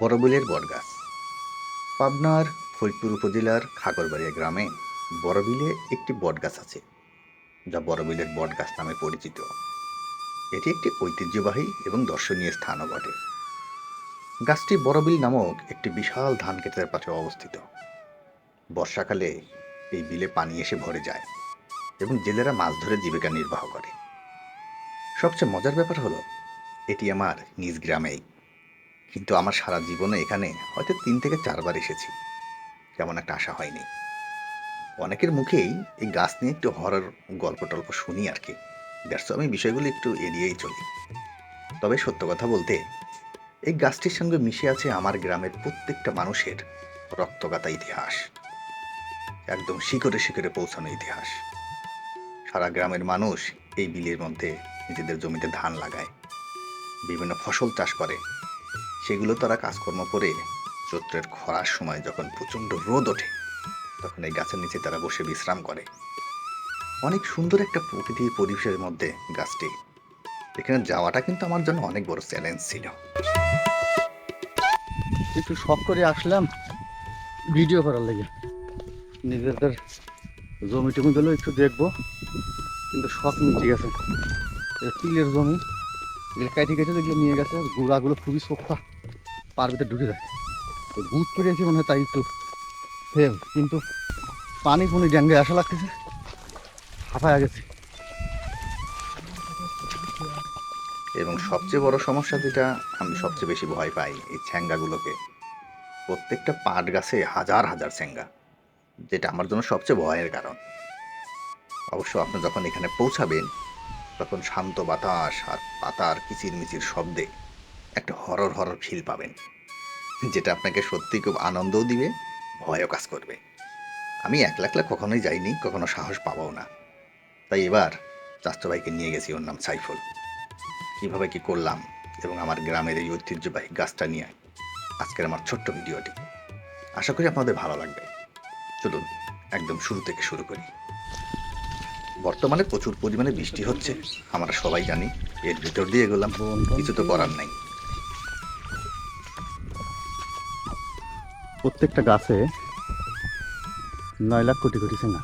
বড়বিলের বটগাছ। পাবনার ফরিদপুর উপজেলার খাগড়বাড়িয়া গ্রামে বড়বিলে একটি বটগাছ আছে, যা বড়বিলের বটগাছ নামে পরিচিত। এটি একটি ঐতিহ্যবাহী এবং দর্শনীয় স্থানও বটে। গাছটি বড়বিল নামক একটি বিশাল ধান ক্ষেতের পাশে অবস্থিত। বর্ষাকালে এই বিলে পানি এসে ভরে যায় এবং জেলেরা মাছ ধরে জীবিকা নির্বাহ করে। সবচেয়ে মজার ব্যাপার হলো, এটি আমার নিজ গ্রামেই। কিন্তু আমার সারা জীবনে এখানে হয়তো তিন থেকে চারবার এসেছি। তেমন একটা আশা হয়নি। অনেকের মুখেই এই গাছ নিয়ে একটু হরর গল্প টল্প শুনি আর কি। দ্যাটস আমি বিষয়গুলো একটু এড়িয়েই চলি। তবে সত্য কথা বলতে, এই গাছটির সঙ্গে মিশে আছে আমার গ্রামের প্রত্যেকটা মানুষের রক্তগাতা ইতিহাস। একদম শিখরে শিখরে পৌঁছানো ইতিহাস। সারা গ্রামের মানুষ এই বিলের মধ্যে নিজেদের জমিতে ধান লাগায়। বিভিন্ন ফসল চাষ করে। সেগুলো তারা কাজকর্ম করে চৈত্রের খরার সময় যখন প্রচণ্ড রোদ ওঠে, তখন এই গাছের নিচে তারা বসে বিশ্রাম করে। অনেক সুন্দর একটা প্রকৃতির পরিবেশের মধ্যে গাছটি। এখানে যাওয়াটা কিন্তু আমার জন্য অনেক বড় চ্যালেঞ্জ ছিল। একটু শখ করে আসলাম ভিডিও করার লেগে। নিজেদের জমি টমি গুলো একটু দেখব, কিন্তু শখ মিটে গেছে তিলের জমি এগুলো কেটে কেটে দেখলে নিয়ে গেছে। গুড়াগুলো খুবই সোফা পার ঢুকে যায়। তো গুড় করেছি মনে হয়, তাই একটু ফেল কিন্তু পানি পুনি ড্যাঙ্গে আসা লাগতেছে। হাঁপায় গেছে। এবং সবচেয়ে বড় সমস্যা যেটা, আমি সবচেয়ে বেশি ভয় পাই এই ছ্যাঙ্গাগুলোকে। প্রত্যেকটা পাট গাছে হাজার হাজার ছ্যাঙ্গা, যেটা আমার জন্য সবচেয়ে ভয়ের কারণ। অবশ্য আপনি যখন এখানে পৌঁছাবেন, তখন শান্ত বাতাস আর পাতার কিচিরমিচির শব্দে একটা হরর হরর ফিল পাবেন। যেটা আপনাকে সত্যি খুব আনন্দও দিবে, ভয়ও কাজ করবে। আমি একলা একলা কখনোই যাইনি, কখনো সাহস পাবও না। তাই এবার চাস্তো ভাইকে নিয়ে গেছি ওর নাম সাইফুল। কীভাবে কি করলাম এবং আমার গ্রামের এই ঐতিহ্যবাহী গাছটা নিয়ে আজকের আমার ছোট্ট ভিডিওটি। আশা করি আপনাদের ভালো লাগবে। চলুন, একদম শুরু থেকে শুরু করি। বর্তমানে প্রচুর পরিমাণে বৃষ্টি হচ্ছে, আমরা সবাই জানি, এর ভিতর দিয়ে গেলাম কিছু তো করার নাই। প্রত্যেকটা গাছে নয় লাখ কোটি কোটি সেনা।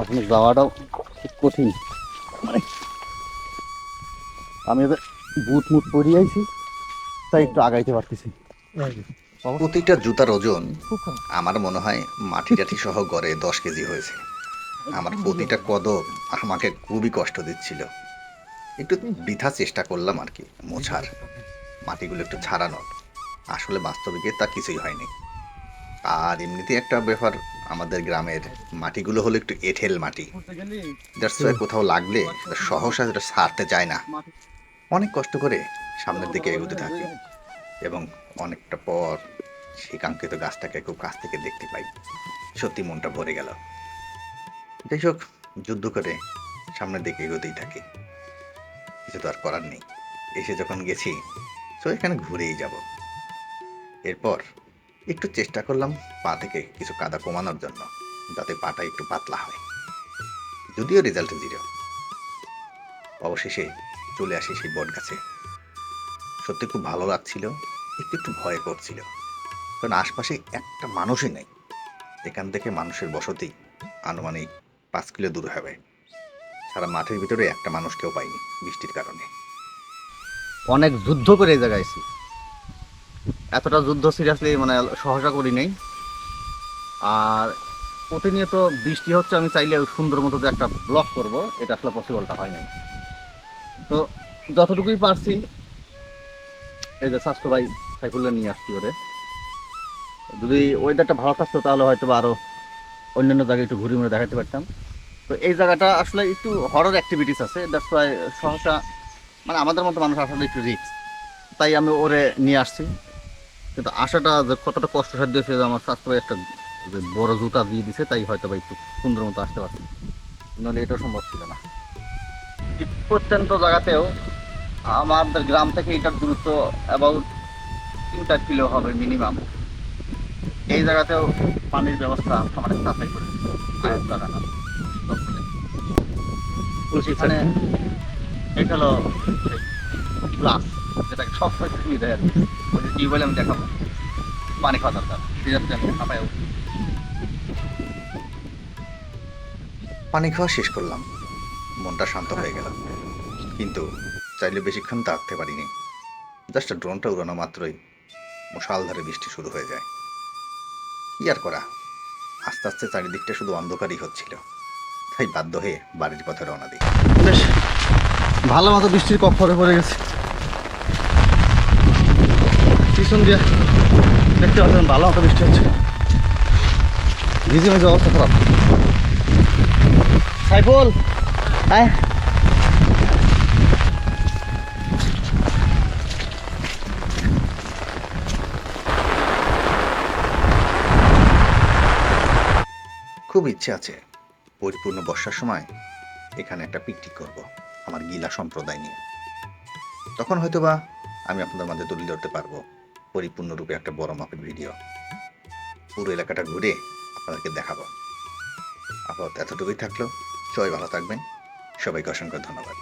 আসলে যাওয়াটাও খুব কঠিন। মানে আমি এবার বুট মুট পরিয়ে আইছি তাই একটু আগাইতে পারতেছি। প্রতিটা জুতার ওজন আমার মনে হয় মাটি টাঠি সহ গড়ে দশ কেজি হয়েছে। আমার প্রতিটা কদম আমাকে খুবই কষ্ট দিচ্ছিল। একটু বৃথা চেষ্টা করলাম আর কি, মোছার। মাটিগুলো একটু ছাড়ানোর আসলে বাস্তবিকে তা কিছুই হয়নি। আর এমনিতে একটা ব্যাপার, আমাদের গ্রামের মাটিগুলো হলো একটু এঁঠেল মাটি। কোথাও লাগলে সহসা সেটা ছাড়তে চায় না। অনেক কষ্ট করে সামনের দিকে এগোতে থাকি। এবং অনেকটা পর সেই কাঙ্ক্ষিত গাছটাকে খুব কাছ থেকে দেখতে পাই। সত্যি মনটা ভরে গেল। যাই হোক, যুদ্ধ করে সামনের দিকে এগোতেই থাকি। কিছু তো আর করার নেই। এসে যখন গেছি, তো এখানে ঘুরেই যাব। এরপর একটু চেষ্টা করলাম পা থেকে কিছু কাদা কমানোর জন্য, যাতে পাটা একটু পাতলা হয়। যদিও রেজাল্ট জিরো অবশেষে চলে আসি সেই বট গাছে সত্যি খুব ভালো লাগছিল, একটু একটু ভয় করছিল। কারণ আশপাশে একটা মানুষই নেই। এখান থেকে মানুষের বসতি আনুমানিক পাঁচ কিলো দূর হবে। সারা মাঠের ভিতরে একটা মানুষ কেউ পাইনি বৃষ্টির কারণে। অনেক যুদ্ধ করে এই জায়গায় আইছি। এতটা যুদ্ধ সিরিয়াসলি মানে সহসা করি নেই। আর প্রতিনিয়ত বৃষ্টি হচ্ছে, আমি চাইলে সুন্দর মতো যে একটা ব্লক করব, এটা আসলে পসিবলটা হয় নাই। তো যতটুকুই পারছি, এই যে স্বাস্থ্য ভাই সাইফুল্লাহ নিয়ে আসছি ওরে। যদি ওয়েদারটা ভালো থাকতো, তাহলে হয়তো বা আরও অন্যান্য জায়গায় একটু ঘুরে ঘুরে দেখাতে পারতাম। তো এই জায়গাটা আসলে একটু হরর অ্যাক্টিভিটিস আছে। দ্যাটস ওয়াই সহসা মানে আমাদের মতো মানুষ আসলে একটু রিক্স তাই আমি ওরে নিয়ে আসছি। কিন্তু আসাটা যে কতটা কষ্টসাধ্য হয়েছে আমার স্বাস্থ্য একটা বড় জুতা দিয়ে দিছে, তাই হয়তো বা একটু সুন্দর মতো আসতে পারছি। নাহলে এটা সম্ভব ছিল না। প্রত্যন্ত জায়গাতেও আমাদের গ্রাম থেকে এটার দূরত্ব অ্যাবাউট তিন চার কিলো হবে মিনিমাম এই জায়গাতেও পানির ব্যবস্থা আমাদের সাফাই করে। আয়ত পানি খাওয়া শেষ করলাম। মনটা শান্ত হয়ে গেল। কিন্তু চাইলে বেশিক্ষণ থাকতে পারিনি। জাস্ট ড্রোনটা উড়ানো মাত্রই মুষালধারে বৃষ্টি শুরু হয়ে যায়। কি আর করা? আস্তে আস্তে চারিদিকটা শুধু অন্ধকারই হচ্ছিল। তাই বাধ্য হয়ে বাড়ির পথে রওনা দিই। বেশ ভালো মতো বৃষ্টির কক্ষরে পড়ে গেছে। পিছন দিয়ে দেখতে পাচ্ছেন ভালো মতো বৃষ্টি হচ্ছে। ভিজে ভিজে অবস্থা খারাপ। সাইফুল হ্যাঁ খুব ইচ্ছে আছে পরিপূর্ণ বর্ষার সময় এখানে একটা পিকনিক করব, আমার গিলা সম্প্রদায় নিয়ে। তখন হয়তোবা আমি আপনাদের মাঝে তুলে ধরতে পারব পরিপূর্ণরূপে একটা বড় মাপের ভিডিও পুরো এলাকাটা ঘুরে আপনাদেরকে দেখাবো। আপাতত এতটুকুই থাকল। সবাই ভালো থাকবেন। সবাইকে অসংখ্য ধন্যবাদ।